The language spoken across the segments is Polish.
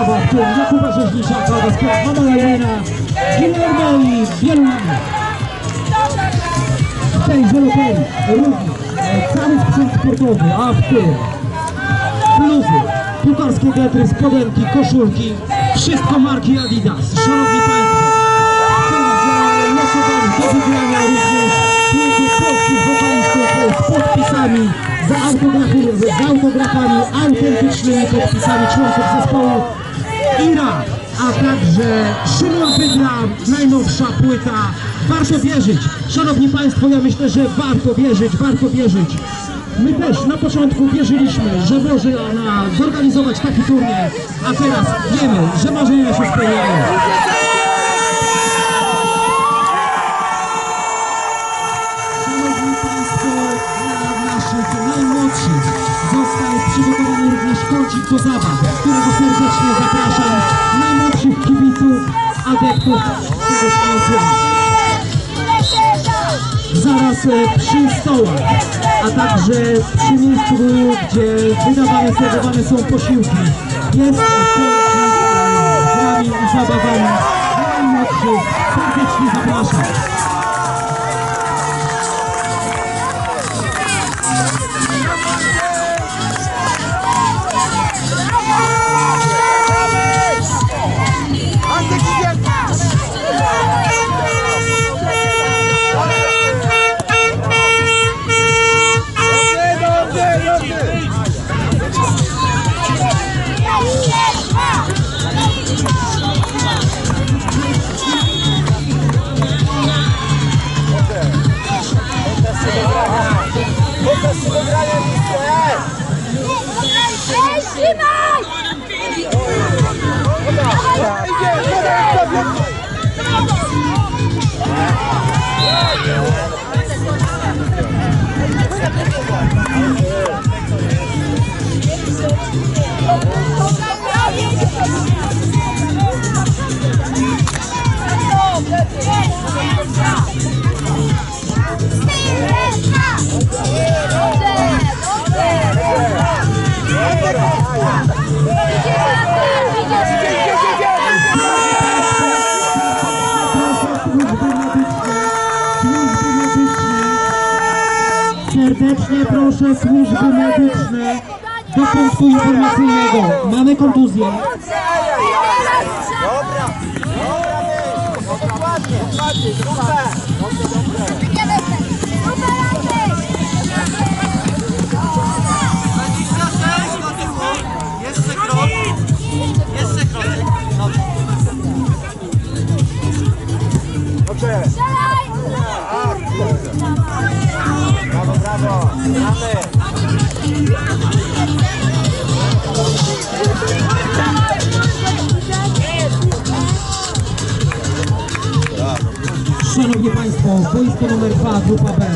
Warszawa, w tym Jakuba Rzeźniczaka oraz Mama Lejena, Guillermo i Bielunami. W tej również cały sprzęt sportowy, a w tym bluzy, piłkarskie getry, spodenki, koszulki, wszystko marki Adidas. Szanowni Państwo, tym, że losowali do wygrania również pięknie polskich wokalistów z podpisami, za autografy, z autografami autentycznymi podpisami członków zespołu Ira, a także Szymon Wydra, najnowsza płyta. Warto wierzyć. Szanowni Państwo, ja myślę, że warto wierzyć, warto wierzyć. My też na początku wierzyliśmy, że może ona zorganizować taki turniej, a teraz wiemy, że marzenia się spełniają. Szanowni Państwo, dla naszych najmłodszych został przygotowany również kącik do zabaw, którego serdecznie zapraszam adeptów tego szkolenia. Zaraz e, przy stołach, a także przy miejscu, gdzie wydawane, serwowane są posiłki, jest e, z grami i zabawami najmłodszych. Serdecznie zapraszam. Proszę służby medyczne do punktu informacyjnego. Mamy kontuzję. Jeszcze Szanowni Państwo, boisko numer 2, grupa B.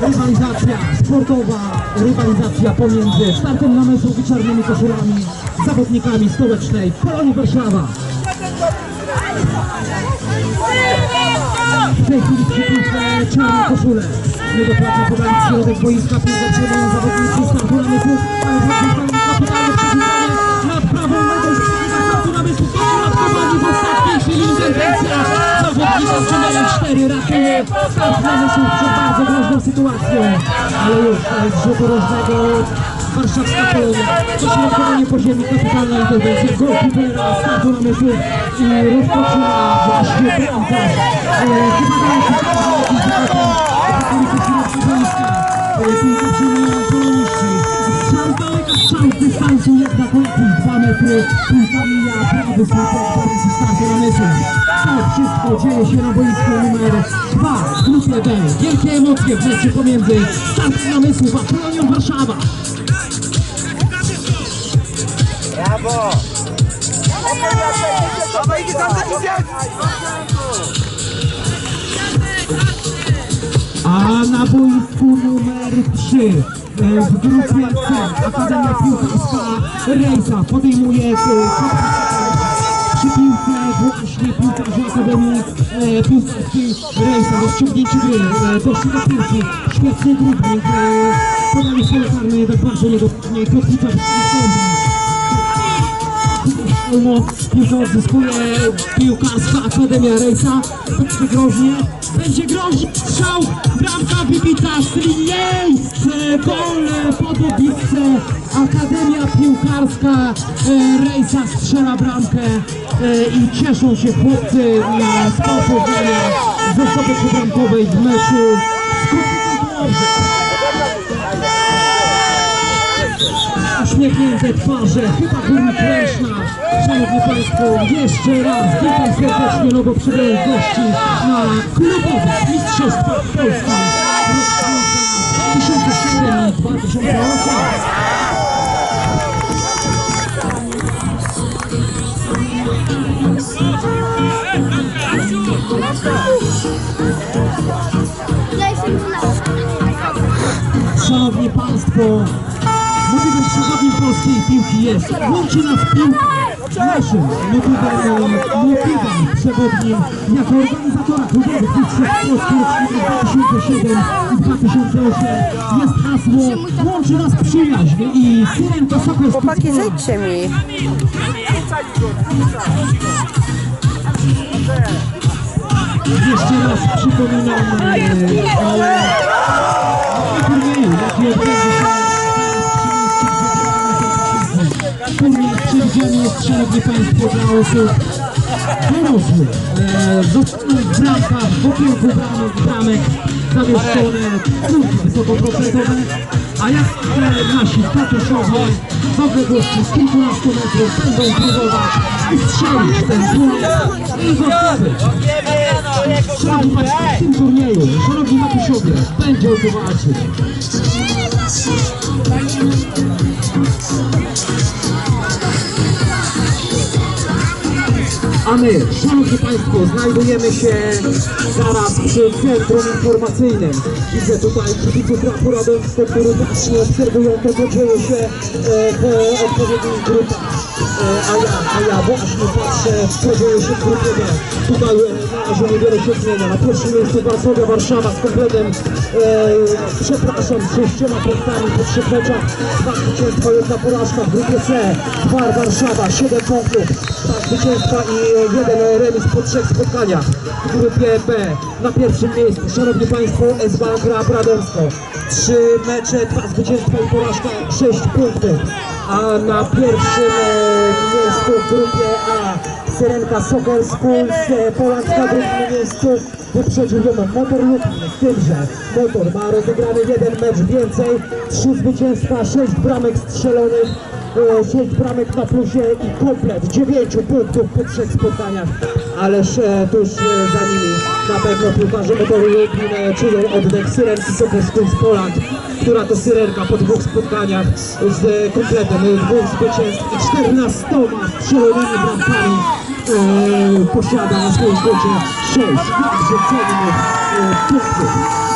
Rywalizacja sportowa, rywalizacja pomiędzy startem namysłu i czarnymi koszulami, zawodnikami stołecznej Polonii Warszawa. W tej chwili czarne koszule. Niedokładnie podali w środek boiska, piłka przejmują zawodnicy startu namysłu, ale zawodnikami kapitalne przewidzenie nad prawą nogą przeciwnika startu namysłu, dośrodkowani w ostatniej chwili interwencja. Zawodnika z numerem 4 ratuje start namysłu przed bardzo groźną sytuacją, ale już z rzutu rożnego warszawska Polonia, dośrodkowanie po ziemi, kapitalna interwencja. Golkipera startu namysłu i rozpoczyna właśnie bramkarz. E, Chyba daje się jakiś zatem okolicy środka boiska. Piłka przyjmują poloniści. Strzał z daleka, strzał z dystansu jednak jakieś 2 metry. Piłka mija prawy słupek Borysa startu namysłu. To wszystko dzieje się na boisku numer 2 w grupie B. Wielkie emocje w meczu pomiędzy startem namysłu a Polonią Warszawa. Brawo. Idzie tam, idzie. A na boisku numer 3 e, w grupie C Akademia Piłkarska Rejsa podejmuje e, przy piłce właśnie piłkarze Akademii e, Piłkarskiej Rejsa rozciągnięcie gry, e, doszli do piłki, świetny dribbling, e, podanie pole karne, jednak bardzo niedobrze, kotwicza w sądu. Ulmo piłkę odzyskuje piłkarska Akademia Rejsa. Będzie groźnie, będzie groźnie. Strzał, bramka wybita z linii. Gol Podobice. Akademia Piłkarska e, Rejsa strzela bramkę e, i cieszą się chłopcy na spowodzenia ze zdobyczy bramkowej w meczu z uśmiechnięte twarze, chyba Górnik Leszna. Szanowni Państwo, jeszcze raz witam serdecznie nowo przybyłych gości na klubowych Mistrzostwach Polski rocznika 2007 i 2008. Ja jestem Szanowni Państwo, mówiłem przewodnim polskiej piłki jest. Łączy nas piłka. Naszym motywem, motywem przewodnim jako organizatora klubowych mistrzostw Polski roczników 2007 i 2008 jest hasło Łączy nas przyjaźń i Syrenka Sokolska Chłopaki, zejdźcie mi. Jeszcze raz przypominam e, o turnieju, jaki odbędzie się Turniej przewidziany jest, szanowni państwo, dla osób dorosłych. E, w bramkach, w okienku bramek, bramek zamieszczone kulki wysokoprocentowe, a jak nasi tatusiowie w odległości z kilkunastu metrów będą próbować wystrzelić ten punkt i zostawić Szanowni Państwo, w tym turnieju, szanowni matusiowie, będzie o walczyć. A my, Szanowni Państwo, znajdujemy się zaraz przy centrum informacyjnym. Widzę tutaj kibiców Rapu Radomsko, którzy bacznie obserwują to, co dzieje się e, w odpowiednich grupach. E, A ja, a ja właśnie patrzę, co dzieje się w grupie. Tutaj e, razie niewiele się zmienia. Na pierwszym miejscu Warszawia, Warszawa z kompletem, e, przepraszam, sześcioma punktami po trzech meczach. Dwa zwycięstwa, jedna porażka w grupie C. War Warszawa, siedem punktów, dwa zwycięstwa i jeden remis po trzech spotkaniach. W grupie B na pierwszym miejscu, Szanowni Państwo, SBA Gra Radomsko. Trzy mecze, dwa zwycięstwa i porażka, sześć punktów. A na pierwszym e, miejscu w grupie A Syrenka Sokol Schools, e, Polanska w drugim miejscu. Wyprzedził ją Motor Lublin, z tym, że Motor ma rozegrany jeden mecz więcej, trzy zwycięstwa, sześć bramek strzelonych, e, sześć bramek na plusie i komplet dziewięciu punktów po trzech spotkaniach. Ależ tuż e, za nimi na pewno piłkarze Motoru Lublin e, czują oddech Syrenki Sokol Schools Poland, która to Syrenka po dwóch spotkaniach z e, kompletem dwóch zwycięstw i 14 strzelonymi bramkami e, posiada na swoim koncie 6 jakże cennych e, punktów.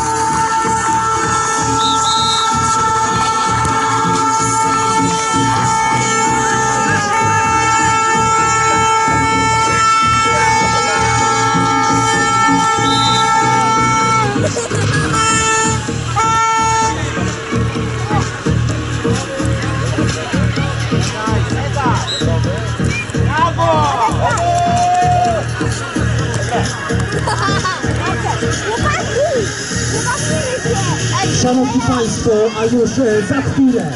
Szanowni Państwo, a już e, za chwilę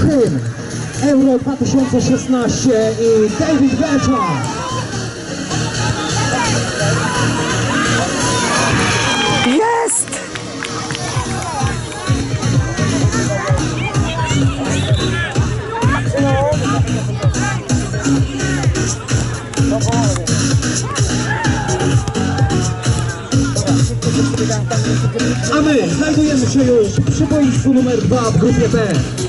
hymn Euro 2016 i David Beckham. A my znajdujemy się już przy boisku numer 2 w grupie B,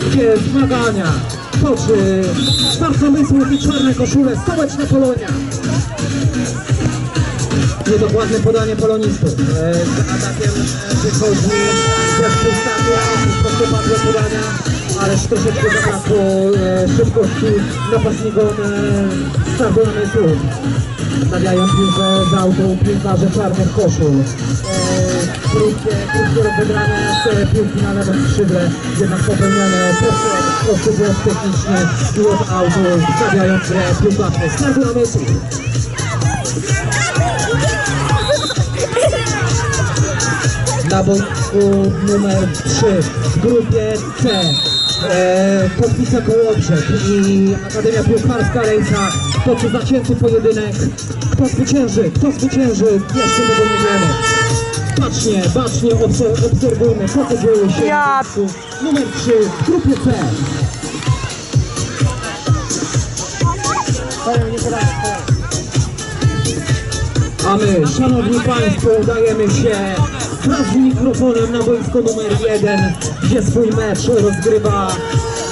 gdzie zmagania toczy Starcomysłów i Czarne Koszule, Stołeczna Polonia. Niedokładne podanie polonistów. E, Z atakiem e, wychodzi zespół Statia, prostopadłe podania, ale troszeczkę zabrakło e, szybkości napastnikom e, Starcomysłów. Stawiają piłkę z autu piłkarze czarnych koszul. E, krótkie, krótkie rozegranie z piłki na lewym skrzydle, jednak popełnione prosty, błąd techniczny i od autu stawiają grę. Startu na meczu. na boisku numer 3 w grupie C. E, Kotwica Kołobrzeg i Akademia Piłkarska Rejsa. Toczy zacięty pojedynek. Kto zwycięży? Kto zwycięży? Jeszcze tego nie wiemy. Bacznie, bacznie obser- obserwujmy, co to dzieje się Ja- numer 3 w grupie C. A my, szanowni państwo, udajemy się z mikrofonem na boisko numer jeden, gdzie swój mecz rozgrywa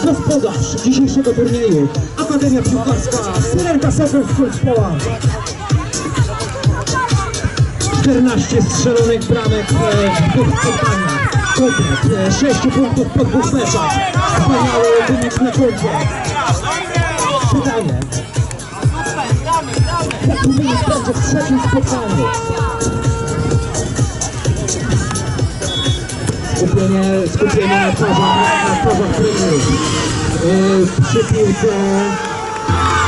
gospodarz dzisiejszego turnieju, Akademia Piłkarska Syrenka Sokół z Kulspoła. 14 strzelonych bramek e, w dwóch spotkaniach. Komplet, e, 6 punktów po dwóch meczach. Wspaniały wynik na koncie. Pytanie. Jak powinien będzie w trzecim spotkaniu? Skupienie, skupienie na twarzach, na twarzach trenerów. Yy, przy piłce,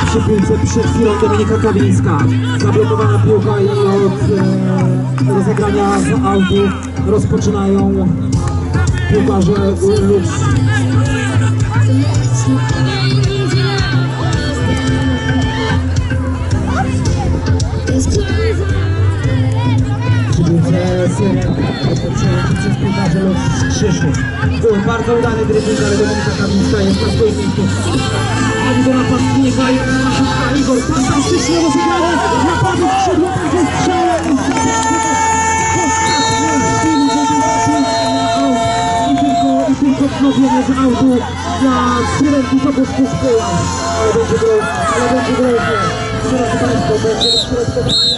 przy piłce przed chwilą Dominika Kawińska. Zablokowana piłka i od e, rozegrania z autu rozpoczynają piłkarze Lux. Przez piłkarze z Krzyżu. Był bardzo udany drybbing, ale Dominika Kawińska jest na swoim miejscu. Ani do napastnika i Igor. Fantastycznie rozegrane. Napadu skrzydło. I i tylko wznowienie z autu dla Syrenki Sokołsku Szkoła. Ale będzie groźnie, ale będzie groźnie. Szanowni Państwo, będzie środkowanie.